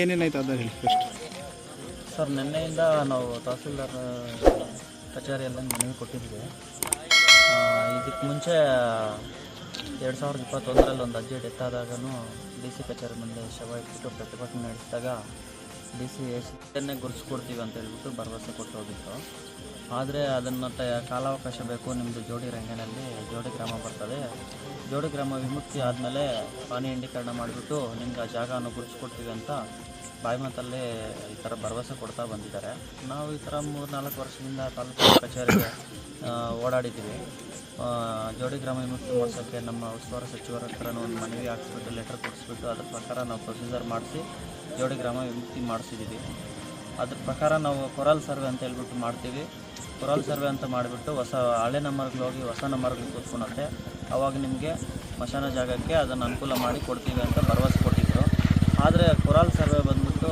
ಏನೇನಾಯ್ತು ಅದನ್ನು ಹೇಳಿ first sir, ನಿನ್ನೆಯಿಂದ ನಾವು ತಹಸೀಲ್ದಾರ್ ಕಚೇರಿಯಲ್ಲಿ ಮನವಿ ಕೊಟ್ಟಿದ್ವಿ ಇದಕ್ಕೆ ಮುಂಚೆ ಎರಡು ಸಾವಿರದ ಇಪ್ಪತ್ತೊಂದರಲ್ಲಿ ಒಂದು ಅಜ್ಜಿ ಡೆತ್ ಆದಾಗೂ ಡಿ ಸಿ ಕಚೇರಿ ಮುಂದೆ ಶವ ಇಟ್ಬಿಟ್ಟು ಪ್ರತಿಭಟನೆ ನಡೆಸಿದಾಗ ಡಿ ಸಿ ಎಷ್ಟನ್ನೇ ಗುರುತಿಸ್ಕೊಡ್ತೀವಿ ಅಂತ ಹೇಳ್ಬಿಟ್ಟು ಭರವಸೆ ಕೊಟ್ಟು ಹೋಗಿತ್ತು. ಆದರೆ ಅದನ್ನು ತ ಕಾಲಾವಕಾಶ ಬೇಕು ನಿಮ್ಮದು ಜೋಡಿ ರಂಗನಲ್ಲಿ, ಜೋಡಿ ಗ್ರಾಮ ಬರ್ತದೆ. ಜೋಡಿ ಗ್ರಾಮ ವಿಮುಕ್ತಿ ಆದಮೇಲೆ ಪಾನಿ ಇಂಡೀಕರಣ ಮಾಡಿಬಿಟ್ಟು ನಿಮ್ಗೆ ಆ ಜಾಗವನ್ನು ಗುರುಸ್ಕೊಡ್ತೀವಿ ಅಂತ ಬಾಯಿ ಮಾತಲ್ಲೇ ಈ ಥರ ಭರವಸೆ ಕೊಡ್ತಾ ಬಂದಿದ್ದಾರೆ. ನಾವು ಈ ಥರ ಮೂರು ನಾಲ್ಕು ವರ್ಷದಿಂದ ತಾಲೂಕು ಕಚೇರಿಗೆ ಓಡಾಡಿದ್ದೀವಿ. ಜೋಡಿ ಗ್ರಾಮ ವಿಮುಕ್ತಿ ಮಾಡಿಸೋಕ್ಕೆ ನಮ್ಮ ಉಸ್ತುವಾರಿ ಸಚಿವರ ಹತ್ರ ಒಂದು ಮನವಿ ಹಾಕ್ಸ್ಬಿಟ್ಟು ಲೆಟರ್ ಕೊಡಿಸ್ಬಿಟ್ಟು ಅದ್ರ ಪ್ರಕಾರ ನಾವು ಪ್ರೊಸೀಜರ್ ಮಾಡಿಸಿ ಜೋಡಿ ಗ್ರಾಮ ವಿಮುಕ್ತಿ ಮಾಡಿಸಿದ್ದೀವಿ. ಅದ್ರ ಪ್ರಕಾರ ನಾವು ಕೊರಲ್ ಸರ್ವೆ ಅಂತ ಹೇಳ್ಬಿಟ್ಟು ಮಾಡ್ತೀವಿ. ಕೊರಲ್ ಸರ್ವೆ ಅಂತ ಮಾಡಿಬಿಟ್ಟು ಹೊಸ ಹಳೆ ನಂಬರ್ಗೆ ಹೋಗಿ ಹೊಸ ನಂಬರ್ಗೆ ಕೂತ್ಕೊಳತ್ತೆ ಅವಾಗ ನಿಮಗೆ ಮಶಾನ ಜಾಗಕ್ಕೆ ಅದನ್ನು ಅನುಕೂಲ ಮಾಡಿ ಕೊಡ್ತೀವಿ ಅಂತ ಭರವಸೆ ಕೊಟ್ಟಿದ್ದರು ಆದರೆ ಕೊರಾಲ್ ಸರ್ವೆ ಬಂದ್ಬಿಟ್ಟು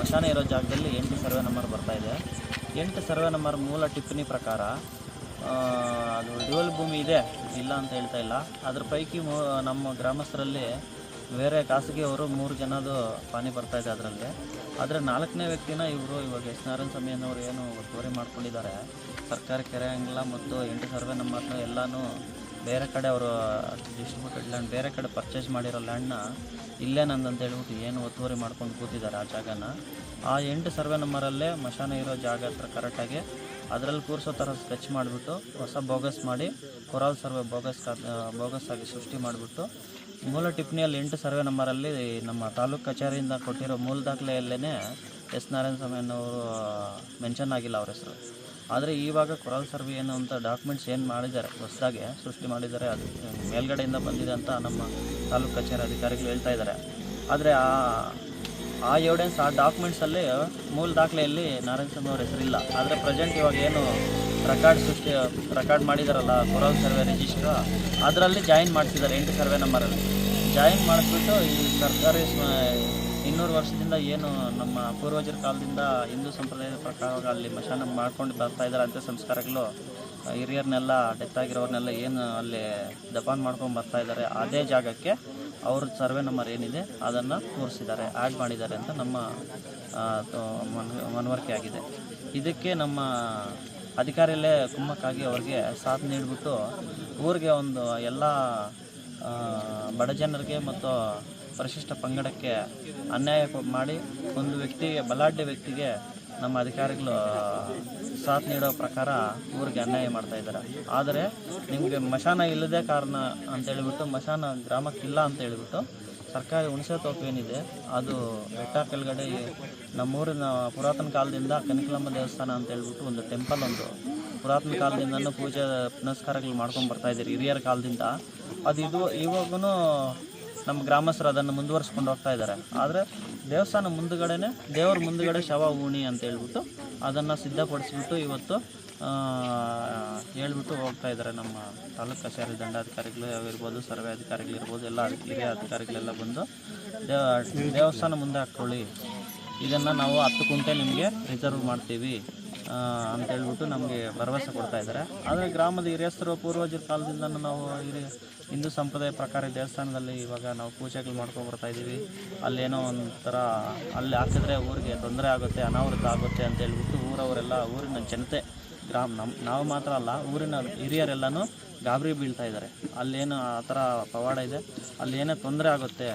ಮಶಾನ ಇರೋ ಜಾಗದಲ್ಲಿ ಎಂಟು ಸರ್ವೆ ನಂಬರ್ ಬರ್ತಾ ಇದೆ. ಎಂಟು ಸರ್ವೆ ನಂಬರ್ ಮೂಲ ಟಿಪ್ಪಣಿ ಪ್ರಕಾರ ಅದು ಡ್ಯುವಲ್ ಭೂಮಿ ಇದೆ, ಇಲ್ಲ ಅಂತ ಹೇಳ್ತಾ ಇಲ್ಲ. ಅದ್ರ ಪೈಕಿ ನಮ್ಮ ಗ್ರಾಮಸ್ಥರಲ್ಲಿ ಬೇರೆ ಖಾಸಗಿಯವರು ಮೂರು ಜನದು ಪಾನಿ ಬರ್ತಾ ಇದೆ ಅದರಲ್ಲಿ. ಆದರೆ ನಾಲ್ಕನೇ ವ್ಯಕ್ತಿನ ಇವರು ಇವಾಗ ಎಸ್ ನಾರಾಯಣ ಸ್ವಾಮಿ ಅನ್ನೋರು ಏನು ಒತ್ತುವರಿ ಮಾಡ್ಕೊಂಡಿದ್ದಾರೆ. ಸರ್ಕಾರಿ ಕೆರೆ ಅಂಗಿಲ್ಲ ಮತ್ತು ಎಂಟು ಸರ್ವೆ ನಂಬರ್ನ ಎಲ್ಲನೂ ಬೇರೆ ಕಡೆ ಅವರು ಡಿಸ್ಟ್ರಿಬ್ಯೂಟೆಡ್ ಲ್ಯಾಂಡ್ ಬೇರೆ ಕಡೆ ಪರ್ಚೇಸ್ ಮಾಡಿರೋ ಲ್ಯಾಂಡ್ನ ಇಲ್ಲೇ ನಂದಂತ ಹೇಳ್ಬಿಟ್ಟು ಏನು ಒತ್ತುವರಿ ಮಾಡ್ಕೊಂಡು ಕೂತಿದ್ದಾರೆ ಆ ಜಾಗನ. ಆ ಎಂಟು ಸರ್ವೆ ನಂಬರಲ್ಲೇ ಮಶಾನ ಇರೋ ಜಾಗ ಹತ್ರ ಕರೆಕ್ಟಾಗಿ ಅದರಲ್ಲಿ ಕೂರಿಸೋ ಥರ ಸ್ಕೆಚ್ ಮಾಡಿಬಿಟ್ಟು ಹೊಸ ಬೋಗಸ್ ಮಾಡಿ ಕೊರಾಲ್ ಸರ್ವೆ ಬೋಗಸ್ ಬೋಗಸ್ ಆಗಿ ಸೃಷ್ಟಿ ಮಾಡಿಬಿಟ್ಟು ಮೂಲ ಟಿಪ್ಪಣಿಯಲ್ಲಿ ಎಂಟು ಸರ್ವೆ ನಂಬರಲ್ಲಿ ನಮ್ಮ ತಾಲೂಕು ಕಚೇರಿಯಿಂದ ಕೊಟ್ಟಿರೋ ಮೂಲ ದಾಖಲೆಯಲ್ಲೇ ಎಸ್ ನಾರಾಯಣ ಸ್ವಾಮಿ ಅನ್ನೋರು ಮೆನ್ಷನ್ ಆಗಿಲ್ಲ ಅವ್ರ ಹೆಸರು. ಆದರೆ ಇವಾಗ ಕೊರಲ್ ಸರ್ವೆ ಏನು ಅಂತ ಡಾಕ್ಯುಮೆಂಟ್ಸ್ ಏನು ಮಾಡಿದ್ದಾರೆ, ಹೊಸದಾಗೆ ಸೃಷ್ಟಿ ಮಾಡಿದ್ದಾರೆ, ಅದು ಮೇಲ್ಗಡೆಯಿಂದ ಬಂದಿದೆ ಅಂತ ನಮ್ಮ ತಾಲೂಕು ಕಚೇರಿ ಅಧಿಕಾರಿಗಳು ಹೇಳ್ತಾ ಇದ್ದಾರೆ. ಆದರೆ ಆ ಆ ಎವಿಡೆನ್ಸ್ ಆ ಡಾಕ್ಯುಮೆಂಟ್ಸಲ್ಲಿ ಮೂಲ ದಾಖಲೆಯಲ್ಲಿ ನಾರಾಯಣ ಸ್ವಾಮಿ ಅವ್ರ ಹೆಸರಿಲ್ಲ ಆದರೆ ಪ್ರೆಸೆಂಟ್ ಇವಾಗ ಏನು ರೆಕಾರ್ಡ್ ಸೃಷ್ಟಿ ರೆಕಾರ್ಡ್ ಮಾಡಿದಾರಲ್ಲ ಕೊರಲ್ ಸರ್ವೆ ರಿಜಿಸ್ಟ್ರ್ ಅದರಲ್ಲಿ ಜಾಯಿನ್ ಮಾಡಿಸಿದ್ದಾರೆ ಎಂಟು ಸರ್ವೆ ನಂಬರಲ್ಲಿ ಜಾಯಿನ್ ಮಾಡಿಸ್ಬಿಟ್ಟು ಈ ಸರ್ಕಾರಿ ಇನ್ನೂರು ವರ್ಷದಿಂದ ಏನು ನಮ್ಮ ಪೂರ್ವಜರ ಕಾಲದಿಂದ ಹಿಂದೂ ಸಂಪ್ರದಾಯದ ಪ್ರಕಾರ ಅಲ್ಲಿ ಮಶಾನ ಮಾಡ್ಕೊಂಡು ಬರ್ತಾ ಇದ್ದಾರೆ ಅಂತ ಸಂಸ್ಕಾರಗಳು ಹಿರಿಯರ್ನೆಲ್ಲ ಹಿರಿಯರನ್ನೆಲ್ಲ ಡೆತ್ ಆಗಿರೋರ್ನೆಲ್ಲ ಏನು ಅಲ್ಲಿ ದಫಾನ್ ಮಾಡ್ಕೊಂಡು ಬರ್ತಾ ಇದ್ದಾರೆ, ಅದೇ ಜಾಗಕ್ಕೆ ಅವ್ರ ಸರ್ವೆ ನಂಬರ್ ಏನಿದೆ, ಅದನ್ನು ತೋರಿಸಿದ್ದಾರೆ ಆ್ಯಡ್ ಮಾಡಿದ್ದಾರೆ ಅಂತ ನಮ್ಮ ಮನವರಿಕೆ ಆಗಿದೆ. ಇದಕ್ಕೆ ನಮ್ಮ ಅಧಿಕಾರಿಯಲ್ಲೇ ಕುಮ್ಮಕ್ಕಾಗಿ ಅವ್ರಿಗೆ ಸಾಥ್ ನೀಡಿಬಿಟ್ಟು ಊರಿಗೆ ಒಂದು ಎಲ್ಲ ಬಡ ಜನರಿಗೆ ಮತ್ತು ಪರಿಶಿಷ್ಟ ಪಂಗಡಕ್ಕೆ ಅನ್ಯಾಯ ಮಾಡಿ ಒಂದು ವ್ಯಕ್ತಿಗೆ, ಬಲಾಢ್ಯ ವ್ಯಕ್ತಿಗೆ ನಮ್ಮ ಅಧಿಕಾರಿಗಳು ಸಾಥ್ ನೀಡೋ ಪ್ರಕಾರ ಊರಿಗೆ ಅನ್ಯಾಯ ಮಾಡ್ತಾ ಇದ್ದಾರೆ. ಆದರೆ ನಿಮಗೆ ಮಶಾನ ಇಲ್ಲದೆ ಕಾರಣ ಅಂತ ಹೇಳಿಬಿಟ್ಟು, ಮಶಾನ ಗ್ರಾಮಕ್ಕಿಲ್ಲ ಅಂತ ಹೇಳಿಬಿಟ್ಟು ಸರ್ಕಾರಿ ಹುಣಸೆ ತೋಪು ಏನಿದೆ, ಅದು ಬೆಟ್ಟ ಕೆಳಗಡೆ ನಮ್ಮೂರಿನ ಪುರಾತನ ಕಾಲದಿಂದ ಕನಕಲಮ್ಮ ದೇವಸ್ಥಾನ ಅಂತ ಹೇಳ್ಬಿಟ್ಟು ಒಂದು ಟೆಂಪಲ್ ಒಂದು ಪುರಾತನ ಕಾಲದಿಂದನೂ ಪೂಜೆ ಪುನಸ್ಕಾರಗಳು ಮಾಡ್ಕೊಂಡು ಬರ್ತಾ ಇದ್ದಾರೆ ಹಿರಿಯರ ಕಾಲದಿಂದ. ಅದು ಇದು ಇವಾಗೂ ನಮ್ಮ ಗ್ರಾಮಸ್ಥರು ಅದನ್ನು ಮುಂದುವರಿಸ್ಕೊಂಡು ಹೋಗ್ತಾ ಇದ್ದಾರೆ ಆದರೆ ದೇವಸ್ಥಾನ ಮುಂದುಗಡೆನೆ ದೇವರ ಮುಂದುಗಡೆ ಶವ ಉಣಿ ಅಂತ ಹೇಳ್ಬಿಟ್ಟು ಅದನ್ನು ಸಿದ್ಧಪಡಿಸ್ಬಿಟ್ಟು ಇವತ್ತು ಹೇಳ್ಬಿಟ್ಟು ಹೋಗ್ತಾ ಇದ್ದಾರೆ. ನಮ್ಮ ತಾಲೂಕು ಕಚೇರಿ ದಂಡಾಧಿಕಾರಿಗಳು ಇರ್ಬೋದು ಸರ್ವೆ ಅಧಿಕಾರಿಗಳಿರ್ಬೋದು ಎಲ್ಲ ಹಿರಿಯ ಅಧಿಕಾರಿಗಳೆಲ್ಲ ಬಂದು ದೇವ ದೇವಸ್ಥಾನ ಮುಂದೆ ಹಾಕ್ಕೊಳ್ಳಿ. ಇದನ್ನು ನಾವು ಹತ್ತು ಕುಂಟೆ ನಿಮಗೆ ರಿಸರ್ವ್ ಮಾಡ್ತೀವಿ ಅಂತ ಹೇಳ್ಬಿಟ್ಟು ನಮಗೆ ಭರವಸೆ ಕೊಡ್ತಾ ಇದ್ದಾರೆ. ಆದರೆ ಗ್ರಾಮದ ಹಿರಿಯಸ್ಥರು, ಪೂರ್ವಜರ ಕಾಲದಿಂದ ನಾವು ಹಿರಿಯ ಹಿಂದೂ ಸಂಪ್ರದಾಯ ಪ್ರಕಾರ ದೇವಸ್ಥಾನದಲ್ಲಿ ಇವಾಗ ನಾವು ಪೂಜೆಗಳು ಮಾಡ್ಕೊಂಡು ಬರ್ತಾ ಇದ್ದೀವಿ. ಅಲ್ಲೇನೋ ಒಂಥರ, ಅಲ್ಲಿ ಹಾಕಿದ್ರೆ ಊರಿಗೆ ತೊಂದರೆ ಆಗುತ್ತೆ, ಅನಾವೃತ ಆಗುತ್ತೆ ಅಂತ ಹೇಳ್ಬಿಟ್ಟು ಊರವರೆಲ್ಲ, ಊರಿನ ಜನತೆ ಗ್ರಾಮ ನಮ್ಮ ನಾವು ಮಾತ್ರ ಅಲ್ಲ, ಊರಿನ ಹಿರಿಯರೆಲ್ಲನೂ ಗಾಬರಿ ಬೀಳ್ತಾ ಇದ್ದಾರೆ ಅಲ್ಲೇನು ಆ ಥರ ಪವಾಡ ಇದೆ, ಅಲ್ಲಿ ಏನೇ ತೊಂದರೆ ಆಗುತ್ತೆ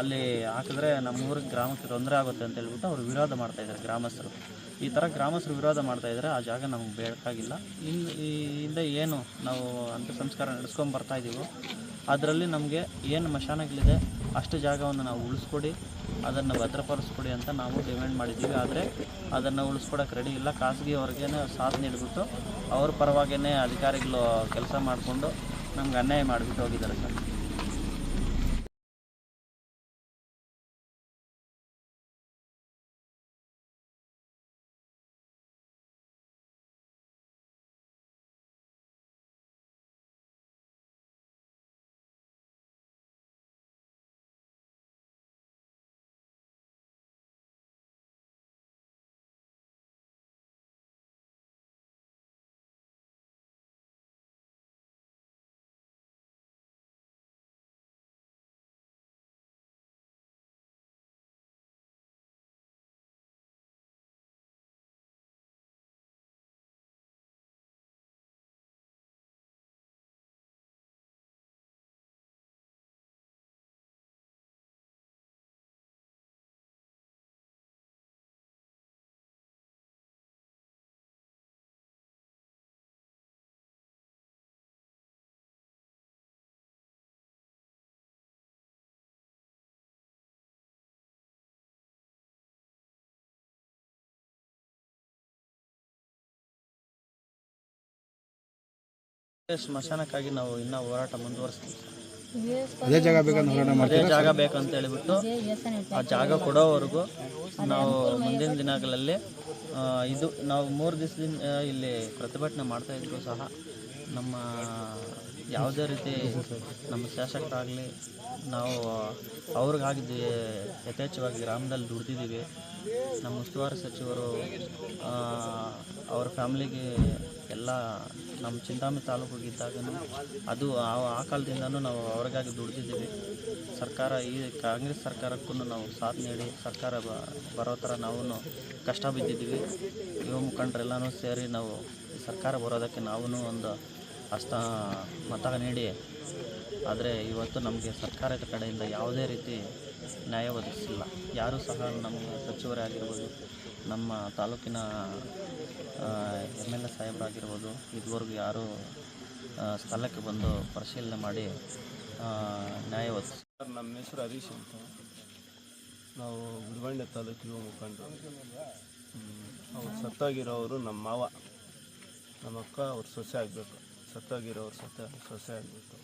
ಅಲ್ಲಿ ಹಾಕಿದ್ರೆ ನಮ್ಮ ಊರಿಗೆ ಗ್ರಾಮಕ್ಕೆ ತೊಂದರೆ ಆಗುತ್ತೆ ಅಂತ ಹೇಳ್ಬಿಟ್ಟು ಅವರು ವಿರೋಧ ಮಾಡ್ತಾ ಇದ್ದಾರೆ ಗ್ರಾಮಸ್ಥರು. ಈ ಥರ ಗ್ರಾಮಸ್ಥರು ವಿರೋಧ ಮಾಡ್ತಾ ಇದ್ದಾರೆ ಆ ಜಾಗ ನಮಗೆ ಬೇಕಾಗಿಲ್ಲ. ಇನ್ನು ಈ ಹಿಂದೆ ಏನು ನಾವು ಅಂತ ಸಂಸ್ಕಾರ ನಡೆಸ್ಕೊಂಡು ಬರ್ತಾ ಇದ್ದೀವೋ ಅದರಲ್ಲಿ ನಮಗೆ ಏನು ಮಶಾನಗಳಿದೆ ಅಷ್ಟು ಜಾಗವನ್ನು ನಾವು ಉಳಿಸ್ಕೊಡಿ, ಅದನ್ನು ಭದ್ರಪಡಿಸ್ಕೊಡಿ ಅಂತ ನಾವು ಡಿಮ್ಯಾಂಡ್ ಮಾಡಿದ್ದೀವಿ. ಆದರೆ ಅದನ್ನು ಉಳಿಸ್ಕೊಡೋಕೆ ರೆಡಿ ಇಲ್ಲ. ಖಾಸಗಿ ಖಾಸಗಿಯವ್ರಿಗೆ ಸಾಥ್ ನೀಡಿಬಿಟ್ಟು ಅವ್ರ ಪರವಾಗಿಯೇ ಅಧಿಕಾರಿಗಳು ಕೆಲಸ ಮಾಡಿಕೊಂಡು ನಮ್ಗೆ ಅನ್ಯಾಯ ಮಾಡಿಬಿಟ್ಟು ಹೋಗಿದ್ದಾರೆ ಸರ್. ಸ್ಮಶಾನಕ್ಕಾಗಿ ನಾವು ಇನ್ನೂ ಹೋರಾಟ ಮುಂದುವರಿಸ್ತೀವಿ. ಅದೇ ಜಾಗ ಬೇಕಂತ ಹೋರಾಟ ಅದೇ ಜಾಗ ಬೇಕಂತ ಹೇಳಿಬಿಟ್ಟು ಆ ಜಾಗ ಕೊಡೋವರೆಗೂ ನಾವು ಮುಂದಿನ ದಿನಗಳಲ್ಲಿ ಆ, ಇದು ನಾವು ಮೂರು ದಿವಸದಿಂದ ಇಲ್ಲಿ ಪ್ರತಿಭಟನೆ ಮಾಡ್ತಾ ಇದ್ರು ಸಹ ನಮ್ಮ ಯಾವುದೇ ರೀತಿ ನಮ್ಮ ಶಾಸಕರಾಗಲಿ ನಾವು ಅವ್ರಿಗಾಗಿದ್ದು ಯಥೇಚ್ಛವಾಗಿ ಗ್ರಾಮದಲ್ಲಿ ದುಡ್ದಿದ್ದೀವಿ. ನಮ್ಮ ಉಸ್ತುವಾರಿ ಸಚಿವರು ಆ, ಅವ್ರ ಫ್ಯಾಮ್ಲಿಗೆ ಎಲ್ಲ ನಮ್ಮ ಚಿಂತಾಮಣಿ ತಾಲೂಕಿಗೆ ಇದ್ದಾಗನು ಅದು ಆ ಆ ಕಾಲದಿಂದನೂ ನಾವು ಅವ್ರಿಗಾಗಿ ದುಡಿದಿದ್ದೀವಿ. ಸರ್ಕಾರ ಈ ಕಾಂಗ್ರೆಸ್ ಸರ್ಕಾರಕ್ಕೂ ನಾವು ಸಾಥ್ ನೀಡಿ, ಸರ್ಕಾರ ಬರೋ ಥರ ನಾವು ಕಷ್ಟ ಬಿದ್ದಿದ್ದೀವಿ. ಯುವ ಮುಖಂಡರೆಲ್ಲನೂ ಸೇರಿ ನಾವು ಸರ್ಕಾರ ಬರೋದಕ್ಕೆ ನಾವು ಒಂದು ಹಸ್ತ ಮತ ನೀಡಿ, ಆದರೆ ಇವತ್ತು ನಮಗೆ ಸರ್ಕಾರದ ಕಡೆಯಿಂದ ಯಾವುದೇ ರೀತಿ ನ್ಯಾಯ ಒದಗಿಸಿಲ್ಲ. ಯಾರೂ ಸಹ ನಮಗೆ ಸಚಿವರೇ ಆಗಿರ್ಬೋದು ನಮ್ಮ ತಾಲೂಕಿನ ಎಂ ಎಲ್ ಎ ಸಾಹೇಬರಾಗಿರ್ಬೋದು ಇದುವರೆಗೂ ಯಾರೂ ಸ್ಥಳಕ್ಕೆ ಬಂದು ಪರಿಶೀಲನೆ ಮಾಡಿ ನ್ಯಾಯ ಸರ್, ನಮ್ಮ ಹೆಸರು ಹರೀಶ್ ಅಂತ. ನಾವು ಗುಡಿಬಂಡೆ ತಾಲೂಕಿಗೆ ಮುಖಂಡರು. ಅವ್ರು ಸತ್ತಾಗಿರೋರು ನಮ್ಮ ಮಾವ. ನಮ್ಮ ಅಕ್ಕ, ಅವ್ರು ಸೊಸೆ ಆಗಬೇಕು. ಸತ್ತಾಗಿರೋರು ಸತ್ತ, ಸೊಸೆ ಆಗಬೇಕು.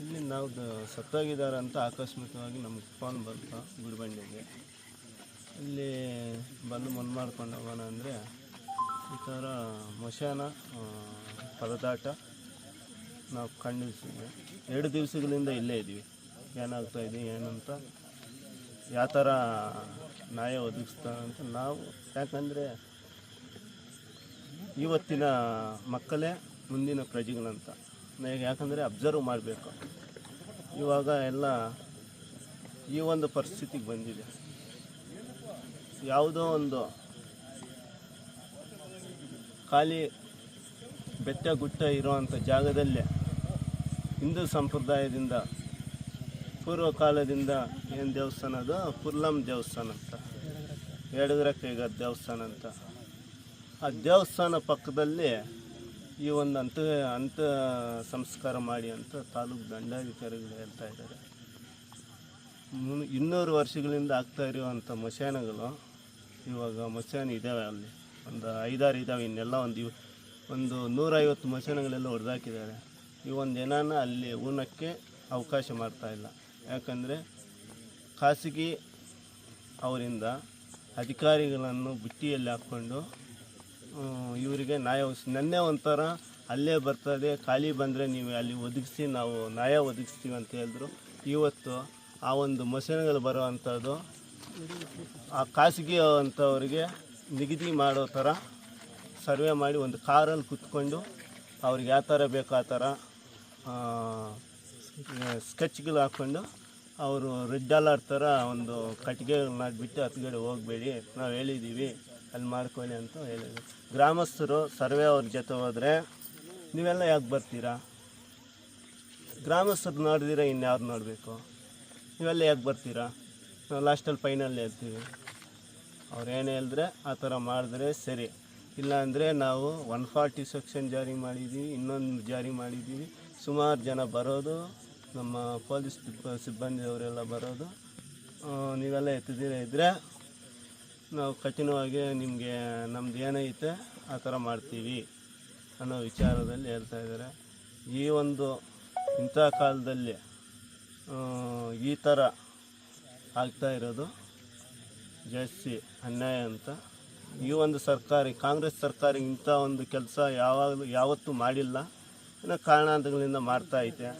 ಇಲ್ಲಿ ನಾವು ಸತ್ತಾಗಿದ್ದಾರೆ ಅಂತ ಆಕಸ್ಮಿಕವಾಗಿ ನಮ್ಗೆ ಫೋನ್ ಬಂತು ಗುಡಿಬಂಡೆಗೆ ಇಲ್ಲಿ ಬಂದು ಮನ್ ಮಾಡ್ಕೊಂಡು ಹೋಗೋಣ ಅಂದರೆ ಈ ಥರ ಮಶಾನ ಪರದಾಟ ನಾವು ಖಂಡಿಸಿದ್ವಿ. ಎರಡು ದಿವಸಗಳಿಂದ ಇಲ್ಲೇ ಇದ್ದೀವಿ. ಏನಾಗ್ತಾ ಇದೆ, ಏನಂತ. ಯಾವ ಥರ ನ್ಯಾಯ ಒದಗಿಸ್ತಾರೆ ಅಂತ ನಾವು, ಯಾಕಂದರೆ ಇವತ್ತಿನ ಮಕ್ಕಳೇ ಮುಂದಿನ ಪ್ರಜೆಗಳಂತ. ಯಾಕಂದರೆ ಅಬ್ಸರ್ವ್ ಮಾಡಬೇಕು. ಇವಾಗ ಎಲ್ಲ ಈ ಒಂದು ಪರಿಸ್ಥಿತಿಗೆ ಬಂದಿದೆ. ಯಾವುದೋ ಒಂದು ಖಾಲಿ ಬೆಟ್ಟ ಗುಟ್ಟ ಇರುವಂಥ ಜಾಗದಲ್ಲೇ ಹಿಂದೂ ಸಂಪ್ರದಾಯದಿಂದ ಪೂರ್ವಕಾಲದಿಂದ ಏನು ದೇವಸ್ಥಾನ ಅದು? ಪುರ್ಲಂ ದೇವಸ್ಥಾನ ಅಂತ. ಎಡಗರ ಕೈಗ ದೇವಸ್ಥಾನ ಅಂತ. ಆ ದೇವಸ್ಥಾನ ಪಕ್ಕದಲ್ಲಿ ಈ ಒಂದು ಅಂತ ಅಂತ ಸಂಸ್ಕಾರ ಮಾಡಿ ಅಂತ ತಾಲೂಕು ದಂಡಾಧಿಕಾರಿಗಳು ಹೇಳ್ತಾ ಇದ್ದಾರೆ. ಇನ್ನೂರು ವರ್ಷಗಳಿಂದ ಆಗ್ತಾ ಇರುವಂಥ ಮಶಾನಗಳು ಇವಾಗ ಮಚಾನ್ ಇದ್ದಾವೆ ಅಲ್ಲಿ. ಒಂದು ಐದಾರು ಇದ್ದಾವೆ ಇನ್ನೆಲ್ಲ ಒಂದು ಒಂದು ನೂರೈವತ್ತು ಮಶಾನಗಳೆಲ್ಲ ಹೊಡೆದಾಕಿದ್ದಾರೆ. ಈ ಒಂದು ಏನಾನ ಅಲ್ಲಿ ಊನಕ್ಕೆ ಅವಕಾಶ ಮಾಡ್ತಾ ಇಲ್ಲ. ಯಾಕಂದರೆ ಖಾಸಗಿ ಅವರಿಂದ ಅಧಿಕಾರಿಗಳನ್ನು ಬುಟ್ಟಿಯಲ್ಲಿ ಹಾಕ್ಕೊಂಡು ಇವರಿಗೆ ನ್ಯಾಯ ನೆನ್ನೆ ಒಂಥರ ಅಲ್ಲೇ ಬರ್ತದೆ, ಖಾಲಿ ಬಂದರೆ ನೀವು ಅಲ್ಲಿ ಒದಗಿಸಿ, ನಾವು ನ್ಯಾಯ ಒದಗಿಸ್ತೀವಿ ಅಂತ ಹೇಳಿದ್ರು. ಇವತ್ತು ಆ ಒಂದು ಮಸೀನ್ಗಳು ಬರೋ ಅಂಥದ್ದು ಆ ಖಾಸಗಿ ಅಂಥವ್ರಿಗೆ ನಿಗದಿ ಮಾಡೋ ಥರ ಸರ್ವೆ ಮಾಡಿ ಒಂದು ಕಾರಲ್ಲಿ ಕುತ್ಕೊಂಡು ಅವ್ರಿಗೆ ಯಾವ ಥರ ಬೇಕೋ ಆ ಥರ ಸ್ಕೆಚ್ಗಳು ಹಾಕ್ಕೊಂಡು ಅವರು ರೆಡ್ ಅಲರ್ಟ್ ಥರ ಒಂದು ಕಟ್ಟಿಗೆ ಮಾಡಿಬಿಟ್ಟು ಹತ್ಗಡೆ ಹೋಗಬೇಡಿ, ನಾವು ಹೇಳಿದ್ದೀವಿ, ಅಲ್ಲಿ ಮಾಡ್ಕೊಳ್ಳಿ ಅಂತ ಹೇಳಿದ್ವಿ ಗ್ರಾಮಸ್ಥರು ಸರ್ವೆ ಅವ್ರ ಜೊತೆ ಹೋದರೆ ನೀವೆಲ್ಲ ಯಾಕೆ ಬರ್ತೀರಾ? ಗ್ರಾಮಸ್ಥರು ನೋಡಿದಿರ ಇನ್ಯಾರು ನೋಡಬೇಕು? ನೀವೆಲ್ಲ ಯಾಕೆ ಬರ್ತೀರಾ? ಲಾಸ್ಟಲ್ಲಿ ಫೈನಲ್ ಹೇಳ್ತೀವಿ ಅವ್ರು ಏನು ಹೇಳಿದ್ರೆ ಆ ಥರ ಮಾಡಿದ್ರೆ ಸರಿ. ಇಲ್ಲಾಂದರೆ ನಾವು ಒನ್ ಫಾರ್ಟಿ ಸೆಕ್ಷನ್ ಜಾರಿ ಮಾಡಿದ್ದೀವಿ ಇನ್ನೊಂದು ಜಾರಿ ಮಾಡಿದ್ದೀವಿ ಸುಮಾರು ಜನ ಬರೋದು, ನಮ್ಮ ಪೊಲೀಸ್ ಸಿಬ್ಬ- ಸಿಬ್ಬಂದಿಯವರೆಲ್ಲ ಬರೋದು. ನೀವೆಲ್ಲ ಎತ್ತಿದ್ದೀರ ಇದ್ದರೆ ನಾವು ಕಠಿಣವಾಗಿ ನಿಮಗೆ ನಮ್ದು ಏನೈತೆ ಆ ಥರ ಮಾಡ್ತೀವಿ ಅನ್ನೋ ವಿಚಾರದಲ್ಲಿ ಹೇಳ್ತಾ ಇದ್ದಾರೆ. ಈ ಒಂದು ಇಂಥ ಕಾಲದಲ್ಲಿ ಈ ಥರ ಆಗ್ತಾ ಇರೋದು ಜಾಸ್ತಿ ಅನ್ಯಾಯ ಅಂತ. ಈ ಒಂದು ಸರ್ಕಾರಿ, ಕಾಂಗ್ರೆಸ್ ಸರ್ಕಾರ ಇಂಥ ಒಂದು ಕೆಲಸ ಯಾವಾಗಲೂ ಯಾವತ್ತೂ ಮಾಡಿಲ್ಲ. ಇನ್ನು ಕಾರಣಾಂತರಗಳಿಂದ ಮಾಡ್ತಾ ಐತೆ.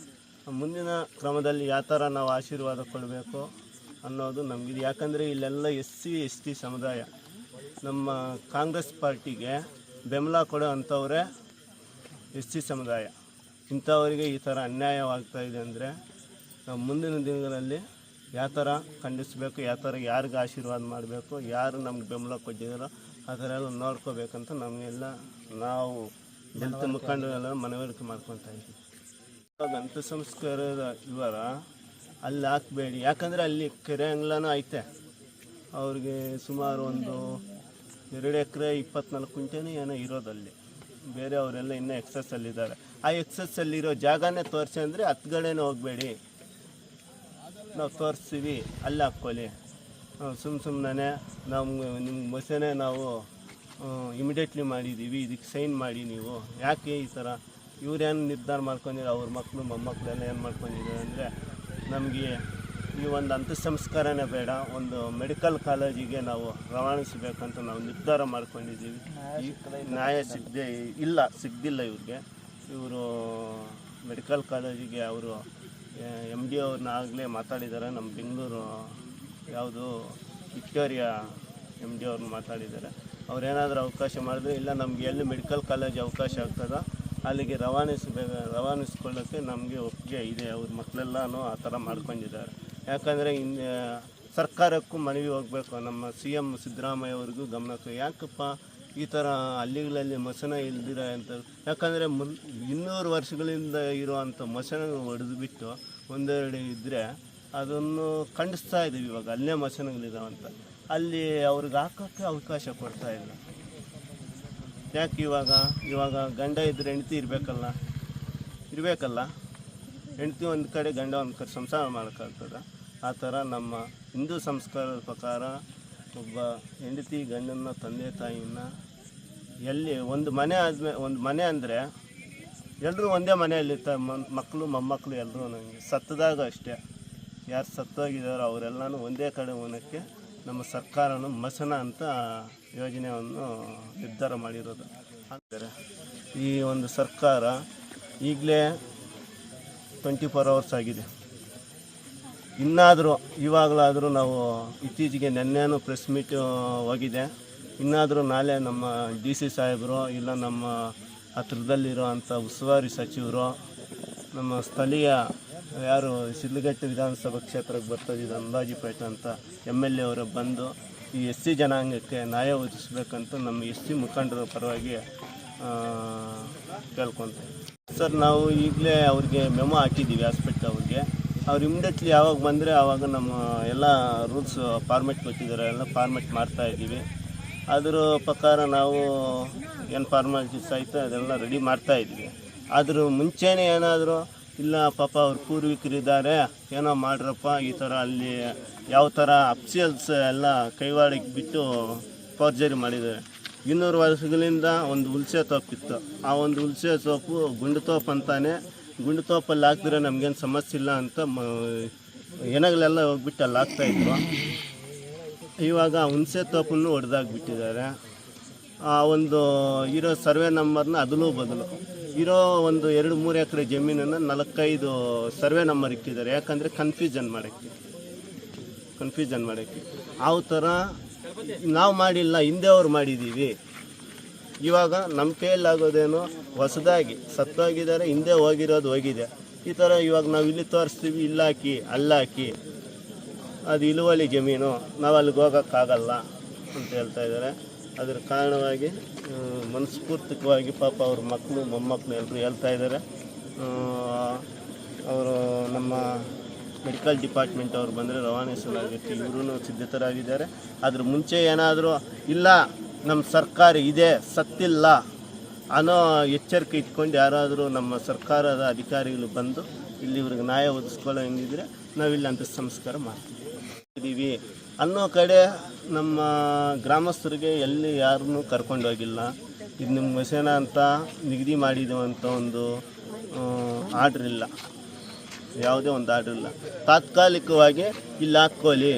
ಮುಂದಿನ ಕ್ರಮದಲ್ಲಿ ಯಾವ ಥರ ನಾವು ಆಶೀರ್ವಾದ ಕೊಡಬೇಕು ಅನ್ನೋದು ನಮಗಿದೆ. ಯಾಕಂದರೆ ಇಲ್ಲೆಲ್ಲ ಎಸ್ ಸಿ, ಎಸ್ ಟಿ ಸಮುದಾಯ. ನಮ್ಮ ಕಾಂಗ್ರೆಸ್ ಪಾರ್ಟಿಗೆ ಬೆಂಬಲ ಕೊಡೋ ಅಂಥವರೇ ಎಸ್ ಸಿ ಸಮುದಾಯ. ಇಂಥವರಿಗೆ ಈ ಥರ ಅನ್ಯಾಯವಾಗ್ತಾ ಇದೆ ಅಂದರೆ ನಾವು ಮುಂದಿನ ದಿನಗಳಲ್ಲಿ ಯಾವ ಥರ ಖಂಡಿಸಬೇಕು, ಯಾವ ಥರ ಯಾರಿಗೆ ಆಶೀರ್ವಾದ ಮಾಡಬೇಕು, ಯಾರು ನಮ್ಗೆ ಬೆಂಬಲ ಕೊಟ್ಟಿದ್ದಾರೋ ಆ ಥರ ಎಲ್ಲ ನೋಡ್ಕೋಬೇಕಂತ ನಮಗೆಲ್ಲ ನಾವು ದಲಿತ ಮುಖಂಡರೆಲ್ಲ ಮನವರಿಕೆ ಮಾಡ್ಕೊತಾ ಇದ್ದೀವಿ. ಅಂತ್ಯ ಸಂಸ್ಕಾರದ ವಿವರ ಅಲ್ಲಿ ಹಾಕಬೇಡಿ. ಯಾಕಂದರೆ ಅಲ್ಲಿ ಕೆರೆ ಅಂಗ್ಲನೂ ಐತೆ. ಅವ್ರಿಗೆ ಸುಮಾರು ಒಂದು ಎರಡು ಎಕರೆ ಇಪ್ಪತ್ನಾಲ್ಕು ಕುಂಟೆನೂ ಏನೋ ಇರೋದಲ್ಲಿ. ಬೇರೆ ಅವರೆಲ್ಲ ಇನ್ನೂ ಎಕ್ಸಸ್ಸಲ್ಲಿದ್ದಾರೆ ಆ ಎಕ್ಸಸ್ಸಲ್ಲಿರೋ ಜಾಗನೇ ತೋರಿಸಿ ಅಂದರೆ ಹತ್ಗಡೆನೇ ಹೋಗಬೇಡಿ. ನಾವು ತೋರಿಸ್ತೀವಿ, ಅಲ್ಲಿ ಹಾಕ್ಕೊಳ್ಳಿ. ಸುಮ್ಮ ಸುಮ್ಮನೆ ನಮ್ಗೆ ನಿಮ್ಗೆ ಬಸ್ಸನ್ನೇ ನಾವು ಇಮಿಡಿಯೇಟ್ಲಿ ಮಾಡಿದ್ದೀವಿ ಇದಕ್ಕೆ ಸೈನ್ ಮಾಡಿ ನೀವು. ಯಾಕೆ ಈ ಥರ? ಇವ್ರೇನು ನಿರ್ಧಾರ ಮಾಡ್ಕೊಂಡಿರೋ, ಅವ್ರ ಮಕ್ಕಳು ಮೊಮ್ಮಕ್ಕಳೆಲ್ಲ ಏನು ಮಾಡ್ಕೊಂಡಿದ್ದಾರೆ ಅಂದರೆ, ನಮಗೆ ಈ ಒಂದು ಅಂತ ಸಂಸ್ಕಾರನೇ ಬೇಡ, ಒಂದು ಮೆಡಿಕಲ್ ಕಾಲೇಜಿಗೆ ನಾವು ರವಾನಿಸಬೇಕಂತ ನಾವು ನಿರ್ಧಾರ ಮಾಡ್ಕೊಂಡಿದ್ದೀವಿ ನ್ಯಾಯ ಸಿಗದೆ ಇಲ್ಲ, ಸಿಗ್ದಿಲ್ಲ ಇವ್ರಿಗೆ. ಇವರು ಮೆಡಿಕಲ್ ಕಾಲೇಜಿಗೆ ಅವರು ಎಂ ಡಿ ಅವ್ರನ್ನ ಆಗಲೇ ಮಾತಾಡಿದ್ದಾರೆ ನಮ್ಮ ಬೆಂಗಳೂರು ಯಾವುದು ವಿಕ್ಟೋರಿಯ ಎಂ ಡಿ ಅವ್ರನ್ನ ಮಾತಾಡಿದ್ದಾರೆ ಅವ್ರೇನಾದರೂ ಅವಕಾಶ ಮಾಡಿದ್ರೆ, ಇಲ್ಲ, ನಮಗೆ ಎಲ್ಲಿ ಮೆಡಿಕಲ್ ಕಾಲೇಜ್ ಅವಕಾಶ ಆಗ್ತದೋ, ಅಲ್ಲಿಗೆ ರವಾನಿಸಬೇಕು ರವಾನಿಸ್ಕೊಳ್ಳೋಕ್ಕೆ ನಮಗೆ ಒಪ್ಪಿಗೆ ಇದೆ. ಅವ್ರ ಮಕ್ಕಳೆಲ್ಲನೂ ಆ ಥರ ಮಾಡ್ಕೊಂಡಿದ್ದಾರೆ. ಯಾಕಂದರೆ ಇನ್ನು ಸರ್ಕಾರಕ್ಕೂ ಮನವಿ ಹೋಗಬೇಕು. ನಮ್ಮ ಸಿ ಎಂ ಸಿದ್ದರಾಮಯ್ಯ ಅವ್ರಿಗೂ ಗಮನಕ್ಕೆ ಯಾಕಪ್ಪ? ಈ ಥರ ಹಳ್ಳಿಗಳಲ್ಲಿ ಮಸನ ಇಲ್ದಿರ ಅಂತ. ಯಾಕಂದರೆ ಮುನ್ ಇನ್ನೂರು ವರ್ಷಗಳಿಂದ ಇರುವಂಥ ಮಸನ ಹೊಡೆದು ಬಿಟ್ಟು ಒಂದೆರಡು ಇದ್ದರೆ ಅದನ್ನು ಖಂಡಿಸ್ತಾ ಇದ್ದೀವಿ ಇವಾಗ. ಅಲ್ಲೇ ಮಸನಗಳಿದಾವಂತ ಅಲ್ಲಿ ಅವ್ರಿಗೆ ಹಾಕೋಕ್ಕೆ ಅವಕಾಶ ಕೊಡ್ತಾ ಇಲ್ಲ. ಯಾಕೆ ಇವಾಗ? ಇವಾಗ ಗಂಡ ಇದ್ದರೆ ಹೆಂಡ್ತಿ ಇರಬೇಕಲ್ಲ. ಇರಬೇಕಲ್ಲ. ಹೆಂಡತಿ ಒಂದು ಕಡೆ ಗಂಡ ಒಂದು ಕಡೆ ಸಂಸಾರ ಮಾಡೋಕ್ಕಾಗ್ತದೆ. ಆ ಥರ ನಮ್ಮ ಹಿಂದೂ ಸಂಸ್ಕಾರದ ಪ್ರಕಾರ ಒಬ್ಬ ಹೆಂಡತಿ ಗಂಡನ ತಂದೆ ತಾಯಿನ ಎಲ್ಲಿ ಒಂದು ಮನೆ ಆದ್ಮೇಲೆ ಒಂದು ಮನೆ ಅಂದರೆ ಎಲ್ಲರೂ ಒಂದೇ ಮನೆಯಲ್ಲಿ ತ ಮಕ್ಕಳು ಮೊಮ್ಮಕ್ಕಳು ಎಲ್ಲರೂ ನನಗೆ ಸತ್ತದಾಗ ಅಷ್ಟೇ. ಯಾರು ಸತ್ತೋಗಿದ್ದಾರೋ ಅವರೆಲ್ಲನೂ ಒಂದೇ ಕಡೆ ಹೋಗೋಕ್ಕೆ ನಮ್ಮ ಸರ್ಕಾರನು ಮಸನ ಅಂತ ಯೋಜನೆಯನ್ನು ನಿರ್ಧಾರ ಮಾಡಿರೋದು. ಅಂದರೆ ಈ ಒಂದು ಸರ್ಕಾರ ಈಗಲೇ ಟ್ವೆಂಟಿ ಫೋರ್ ಅವರ್ಸ್ ಆಗಿದೆ. ಇನ್ನಾದರೂ ಇವಾಗಲಾದರೂ ನಾವು ಇತ್ತೀಚೆಗೆ ನೆನ್ನೆನೂ ಪ್ರೆಸ್ ಮೀಟ್ ಹೋಗಿದೆ. ಇನ್ನಾದರೂ ನಾಳೆ ನಮ್ಮ ಡಿ ಸಿ ಸಾಹೇಬರು ಇಲ್ಲ ನಮ್ಮ ಹತ್ರದಲ್ಲಿರೋ ಅಂಥ ಉಸ್ತುವಾರಿ ಸಚಿವರು ನಮ್ಮ ಸ್ಥಳೀಯ ಯಾರು ಶಿಡ್ಲಘಟ್ಟ ವಿಧಾನಸಭಾ ಕ್ಷೇತ್ರಕ್ಕೆ ಬರ್ತದಿದೆ ಅಂಬಾಜಿಪೇಟೆ ಅಂತ ಎಂ ಎಲ್ ಎ ಅವರು ಬಂದು ಈ ಎಸ್ ಸಿ ಜನಾಂಗಕ್ಕೆ ನ್ಯಾಯ ಒದಗಿಸ್ಬೇಕಂತ ನಮ್ಮ ಎಸ್ ಸಿ ಮುಖಂಡರ ಪರವಾಗಿ ಕೇಳ್ಕೊತೀವಿ. ಸರ್, ನಾವು ಈಗಲೇ ಅವ್ರಿಗೆ ಮೆಮೊ ಹಾಕಿದ್ದೀವಿ ಹಾಸ್ಪಿಟ್ಲ್ ಅವ್ರಿಗೆ. ಅವ್ರು ಇಮ್ಡಿಯೆಟ್ಲಿ ಯಾವಾಗ ಬಂದರೆ ಆವಾಗ ನಮ್ಮ ಎಲ್ಲ ರೂಲ್ಸ್ ಫಾರ್ಮೆಟ್ ಕೊಟ್ಟಿದ್ದಾರೆ ಎಲ್ಲ ಫಾರ್ಮೆಟ್ ಮಾಡ್ತಾ ಇದ್ದೀವಿ. ಅದ್ರ ಪ್ರಕಾರ ನಾವು ಏನು ಫಾರ್ಮಾಲಿಟೀಸ್ ಆಯಿತು ಅದೆಲ್ಲ ರೆಡಿ ಮಾಡ್ತಾ ಇದ್ದೀವಿ. ಅದ್ರ ಮುಂಚೆನೇ ಏನಾದರೂ, ಇಲ್ಲ ಪಾಪ ಅವ್ರ ಪೂರ್ವಿಕರಿದ್ದಾರೆ, ಏನೋ ಮಾಡ್ರಪ್ಪ, ಈ ಥರ ಅಲ್ಲಿ ಯಾವ ಥರ ಅಪ್ಸಿಯಲ್ಸ್ ಎಲ್ಲ ಕೈವಾಡಕ್ಕೆ ಬಿಟ್ಟು ಫೋರ್ಜರಿ ಮಾಡಿದ್ದಾರೆ. ಇನ್ನೂರು ವರ್ಷಗಳಿಂದ ಒಂದು ಹುಲ್ಸೆ ತೋಪಿತ್ತು. ಆ ಒಂದು ಹುಲ್ಸೆ ಸೋಪು ಗುಂಡು ತೋಪು ಅಂತಾನೆ ಗುಂಡು ತೋಪಲ್ಲಿ ಹಾಕಿದ್ರೆ ನಮಗೇನು ಸಮಸ್ಯೆ ಇಲ್ಲ ಅಂತ ಮ ಎಣಗಳೆಲ್ಲ ಹೋಗ್ಬಿಟ್ಟು ಅಲ್ಲಿ ಹಾಕ್ತಾಯಿದ್ರು ಇವಾಗ ಹುಣಸೆ ತೋಪನ್ನು ಹೊಡೆದಾಕ್ಬಿಟ್ಟಿದ್ದಾರೆ. ಆ ಒಂದು ಇರೋ ಸರ್ವೆ ನಂಬರ್ನ ಅದಲು ಬದಲು. ಇರೋ ಒಂದು ಎರಡು ಮೂರು ಎಕರೆ ಜಮೀನನ್ನು ನಾಲ್ಕೈದು ಸರ್ವೆ ನಂಬರ್ ಇಟ್ಟಿದ್ದಾರೆ. ಯಾಕಂದರೆ ಕನ್ಫ್ಯೂಷನ್ ಮಾಡೋಕ್ಕೆ. ಕನ್ಫ್ಯೂಷನ್ ಮಾಡೋಕ್ಕೆ. ಆ ಥರ ನಾವು ಮಾಡಿಲ್ಲ, ಹಿಂದೆ ಅವ್ರು ಮಾಡಿದ್ದೀವಿ. ಇವಾಗ ನಮ್ಮ ಕೈಯಲ್ಲಾಗೋದೇನು ಹೊಸದಾಗಿ, ಸತ್ತೋಗಿದ್ದಾರೆ, ಹಿಂದೆ ಹೋಗಿರೋದು ಹೋಗಿದೆ. ಈ ಥರ ಇವಾಗ ನಾವು ಇಲ್ಲಿ ತೋರಿಸ್ತೀವಿ ಇಲ್ಲಾಕಿ ಅಲ್ಲಾಕಿ ಅದು ಇಳುವಳಿ ಜಮೀನು ನಾವು ಅಲ್ಲಿಗೆ ಹೋಗೋಕ್ಕಾಗಲ್ಲ ಅಂತ ಹೇಳ್ತಾ ಇದ್ದಾರೆ ಅದರ ಕಾರಣವಾಗಿ ಮನಸ್ಫೂರ್ತಿಕವಾಗಿ ಪಾಪ ಅವ್ರ ಮಕ್ಕಳು ಮೊಮ್ಮಕ್ಕಳು ಎಲ್ಲರೂ ಹೇಳ್ತಾ ಇದ್ದಾರೆ ಅವರು ನಮ್ಮ ಮೆಡಿಕಲ್ ಡಿಪಾರ್ಟ್ಮೆಂಟ್ ಅವ್ರು ಬಂದರೆ ರವಾನಿಸಲಾಗುತ್ತೆ. ಇವರು ಸಿದ್ಧತರಾಗಿದ್ದಾರೆ. ಅದ್ರ ಮುಂಚೆ ಏನಾದರೂ ಇಲ್ಲ ನಮ್ಮ ಸರ್ಕಾರ ಇದೆ, ಸತ್ತಿಲ್ಲ ಅನ್ನೋ ಎಚ್ಚರಿಕೆ ಇಟ್ಕೊಂಡು ಯಾರಾದರೂ ನಮ್ಮ ಸರ್ಕಾರದ ಅಧಿಕಾರಿಗಳು ಬಂದು ಇಲ್ಲಿ ಇವ್ರಿಗೆ ನ್ಯಾಯ ಒದಗಿಸ್ಕೊಳ್ಳೋ ಹೆಂಗಿದ್ರೆ ನಾವಿಲ್ಲಿ ಅಂತ ಸಂಸ್ಕಾರ ಮಾಡ್ತೀವಿ. ಇದ್ದೀವಿ ಅನ್ನೋ ಕಡೆ ನಮ್ಮ ಗ್ರಾಮಸ್ಥರಿಗೆ ಎಲ್ಲಿ ಯಾರನ್ನೂ ಕರ್ಕೊಂಡೋಗಿಲ್ಲ ಇದು ನಿಮ್ಮ ಮಸೇನ ಅಂತ ನಿಗದಿ ಮಾಡಿದಂಥ ಒಂದು ಆರ್ಡ್ರ್ ಇಲ್ಲ. ಯಾವುದೇ ಒಂದು ಆರ್ಡ್ರ್ ಇಲ್ಲ. ತಾತ್ಕಾಲಿಕವಾಗಿ, ಇಲ್ಲಿ ಹಾಕ್ಕೊಳ್ಳಿ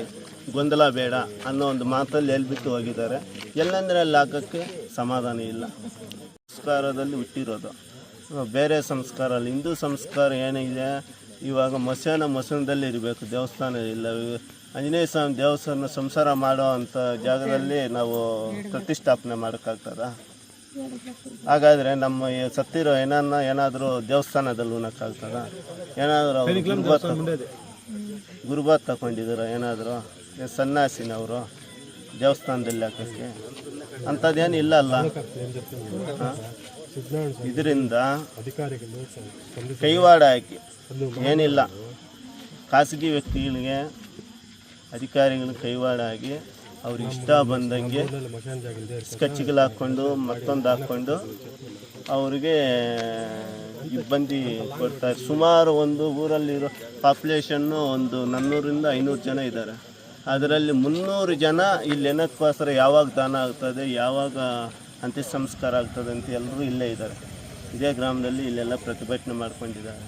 ಗೊಂದಲ ಬೇಡ ಅನ್ನೋ ಒಂದು ಮಾತಲ್ಲಿ ಹೇಳ್ಬಿಟ್ಟು ಹೋಗಿದ್ದಾರೆ. ಎಲ್ಲಂದ್ರೆ ಅಲ್ಲಿ ಹಾಕೋಕ್ಕೆ ಸಮಾಧಾನ ಇಲ್ಲ. ಸಂಸ್ಕಾರದಲ್ಲಿ ಹುಟ್ಟಿರೋದು. ಬೇರೆ ಸಂಸ್ಕಾರ ಅಲ್ಲಿ ಹಿಂದೂ ಸಂಸ್ಕಾರ ಏನಿದೆ? ಇವಾಗ ಮಸ್ಯಾನ ಮಸನದಲ್ಲಿ ಇರಬೇಕು. ದೇವಸ್ಥಾನ ಇಲ್ಲ. ಆಂಜನೇಯ ಸ್ವಾಮಿ ದೇವಸ್ಥಾನ ಸಂಸಾರ ಮಾಡೋ ಅಂಥ ಜಾಗದಲ್ಲಿ ನಾವು ಪ್ರತಿಷ್ಠಾಪನೆ ಮಾಡೋಕ್ಕಾಗ್ತದ ಹಾಗಾದರೆ ನಮ್ಮ ಸತ್ತಿರೋ ಏನನ್ನ ಏನಾದರೂ ದೇವಸ್ಥಾನದಲ್ಲಿ ಉಣಕ್ಕಾಗ್ತದ ಏನಾದರೂ ಗುರುಬಾತ್ ತಗೊಂಡಿದ್ದೀರ ಏನಾದರೂ? ಸನ್ಯಾಸಿನವರು? ದೇವಸ್ಥಾನದಲ್ಲಿ ಹಾಕೋಕ್ಕೆ? ಅಂಥದ್ದೇನು ಇಲ್ಲ ಅಲ್ಲ? ಇದರಿಂದ ಕೈವಾಡ ಹಾಕಿ. ಏನಿಲ್ಲ. ಖಾಸಗಿ ವ್ಯಕ್ತಿಗಳಿಗೆ ಅಧಿಕಾರಿಗಳು ಕೈವಾಡ ಆಗಿ ಅವ್ರಿಗೆ ಇಷ್ಟ ಬಂದಂಗೆ ಸ್ಕೆಚ್ಗಳು ಹಾಕ್ಕೊಂಡು, ಮತ್ತೊಂದು ಹಾಕ್ಕೊಂಡು ಅವ್ರಿಗೆ ಇಬ್ಬಂದಿ ಕೊಡ್ತಾರೆ ಸುಮಾರು ಒಂದು ಊರಲ್ಲಿರೋ ಪಾಪ್ಯುಲೇಷನ್ನು ಒಂದು ನಾನ್ನೂರಿಂದ ಐನೂರು ಜನ ಇದ್ದಾರೆ. ಅದರಲ್ಲಿ ಮುನ್ನೂರು ಜನ ಇಲ್ಲಿ ಏನಕ್ಕೋಸ್ಕರ ಯಾವಾಗ ದಾನ ಆಗ್ತದೆ, ಯಾವಾಗ ಅಂತ್ಯ ಸಂಸ್ಕಾರ ಆಗ್ತದೆ ಅಂತ ಎಲ್ಲರೂ ಇಲ್ಲೇ ಇದ್ದಾರೆ. ಇದೇ ಗ್ರಾಮದಲ್ಲಿ ಇಲ್ಲೆಲ್ಲ ಪ್ರತಿಭಟನೆ ಮಾಡ್ಕೊಂಡಿದ್ದಾರೆ.